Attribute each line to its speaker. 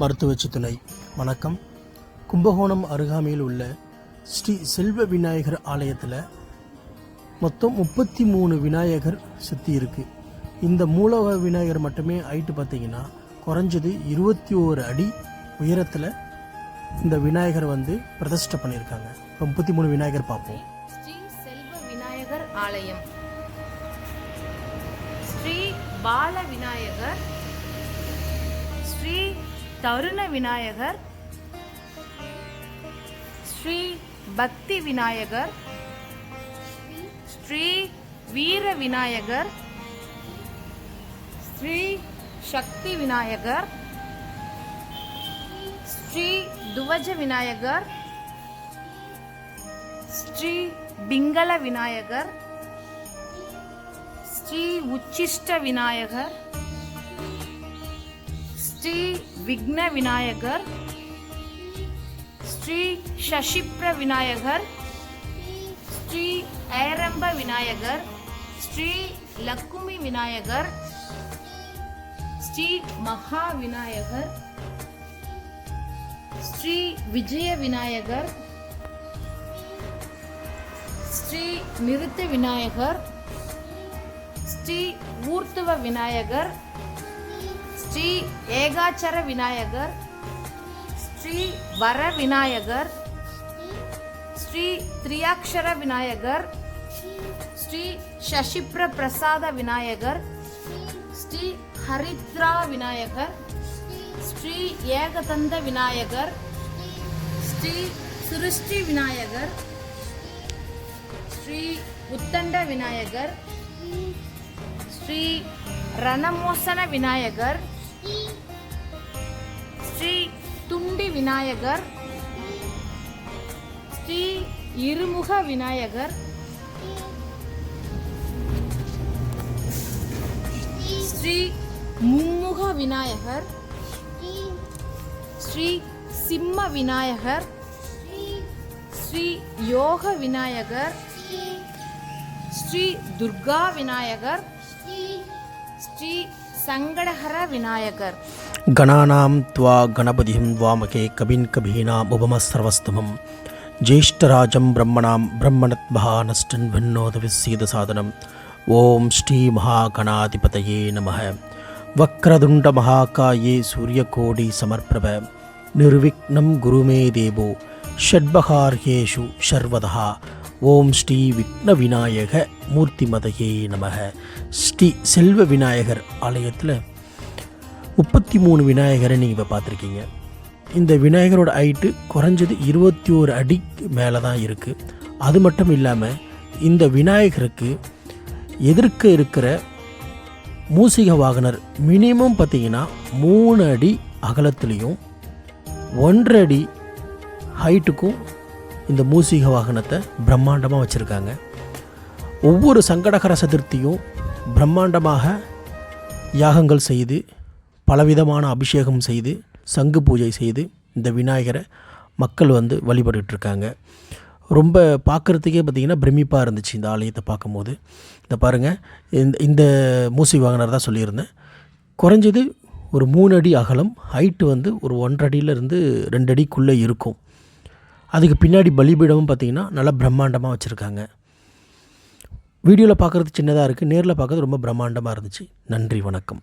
Speaker 1: மருத்துவச்சி துணை வணக்கம். கும்பகோணம் அருகாமையில் உள்ள ஸ்ரீ செல்வ விநாயகர் ஆலயத்தில் மொத்தம் முப்பத்தி மூணு விநாயகர் சுற்றி இருக்குது இந்த மூலவ விநாயகர் மட்டுமே ஹைட்டு பார்த்தீங்கன்னா குறைஞ்சது இருபத்தி ஓரு அடி உயரத்தில் இந்த விநாயகர் வந்து பிரதிஷ்டை பண்ணியிருக்காங்க இப்போ முப்பத்தி மூணு விநாயகர் பார்ப்போம்.
Speaker 2: ஸ்ரீ செல்வ விநாயகர் ஆலயம். ஸ்ரீ பால விநாயகர் தருண விநாயகர் ஸ்ரீ பக்தி விநாயகர் ஸ்ரீ வீர விநாயகர் ஸ்ரீ சக்தி விநாயகர் ஸ்ரீ துவஜ விநாயகர் ஸ்ரீ பிங்கள விநாயகர் ஸ்ரீ உச்சிஷ்ட விநாயகர் ஸ்ரீ விக்ன விநாயகர் ஸ்ரீ சஷிப்ர விநாயகர் ஸ்ரீ ஏரம்ப விநாயகர் ஸ்ரீ லக்குமி விநாயகர் ஸ்ரீ மகா விநாயகர் ஸ்ரீ விஜய விநாயகர் ஸ்ரீ நிருத்த விநாயகர் ஸ்ரீ ஊர்த்துவ விநாயகர் ஸ்ரீ ஏகாச்சர விநாயகர் ஸ்ரீ வர விநாயகர் ஸ்ரீ திரியாட்சர விநாயகர் ஸ்ரீ சசிப்ர பிரசாத விநாயகர் ஸ்ரீ ஹரித்ரா விநாயகர் ஸ்ரீ ஏகதந்த விநாயகர் ஸ்ரீ சிருஷ்டி விநாயகர் ஸ்ரீ உத்தண்ட விநாயகர் ஸ்ரீ ரணமோசன விநாயகர் விநாயகர். ஸ்ரீ இருமுக விநாயகர். ஸ்ரீ மும்முக விநாயகர். ஸ்ரீ சிம்ம விநாயகர். ஸ்ரீ யோக விநாயகர். ஸ்ரீ துர்கா விநாயகர். ஸ்ரீ சங்கடஹர விநாயகர்.
Speaker 1: गणानां त्वा गणपतिं वामके कविन् कवीनाम् उपमस्रवस्तमं ज्येष्ठराजं ब्रह्मणां ब्रह्मणद्भहानष्टन् भिन्नोदविस्सीदसादनम् ॐ श्रीमहागणाधिपतये नमः वक्रतुण्डमहाकाये सूर्यकोटिसमर्प्रभ निर्विघ्नं गुरु मे देवो षड्बहार्येषु सर्वतः ஓம் ஸ்ரீ விக்ன விநாயக மூர்த்திமதையே நமக ஸ்ரீ செல்வ விநாயகர் ஆலயத்தில் முப்பத்தி மூணு விநாயகரை நீங்கள் இப்போ பார்த்துருக்கீங்க. இந்த விநாயகரோட ஹைட்டு குறைஞ்சது இருபத்தி ஓரு அடிக்கு மேலே தான் இருக்குது அது மட்டும் இல்லாமல் இந்த விநாயகருக்கு எதிர்க்க இருக்கிற மூசிக வாகனர் மினிமம் பார்த்தீங்கன்னா மூணு அடி அகலத்துலேயும் ஒன்றரை அடி ஹைட்டுக்கும் இந்த மூசிக வாகனத்தை பிரம்மாண்டமாக வச்சுருக்காங்க. ஒவ்வொரு சங்கடகர சதுர்த்தியும் பிரம்மாண்டமாக யாகங்கள் செய்து பலவிதமான அபிஷேகம் செய்து சங்கு பூஜை செய்து இந்த விநாயகரை மக்கள் வந்து வழிபட்டுருக்காங்க இருக்காங்க ரொம்ப பார்க்குறதுக்கே பார்த்திங்கன்னா பிரமிப்பாக இருந்துச்சு இந்த ஆலயத்தை பார்க்கும்போது. இந்த பாருங்கள் இந்த இந்த மூசி வாகனர் தான் சொல்லியிருந்தேன். குறைஞ்சது ஒரு மூணு அடி அகலம் ஹைட்டு வந்து ஒரு ஒன்றடியிலேருந்து ரெண்டு அடிக்குள்ளே இருக்கும். அதுக்கு பின்னாடி பலிபீடமும் பார்த்திங்கன்னா நல்லா பிரம்மாண்டமாக வச்சுருக்காங்க. வீடியோவில் பார்க்குறது சின்னதாக இருக்குது நேரில் பார்க்குறது ரொம்ப பிரம்மாண்டமாக இருந்துச்சு. நன்றி வணக்கம்.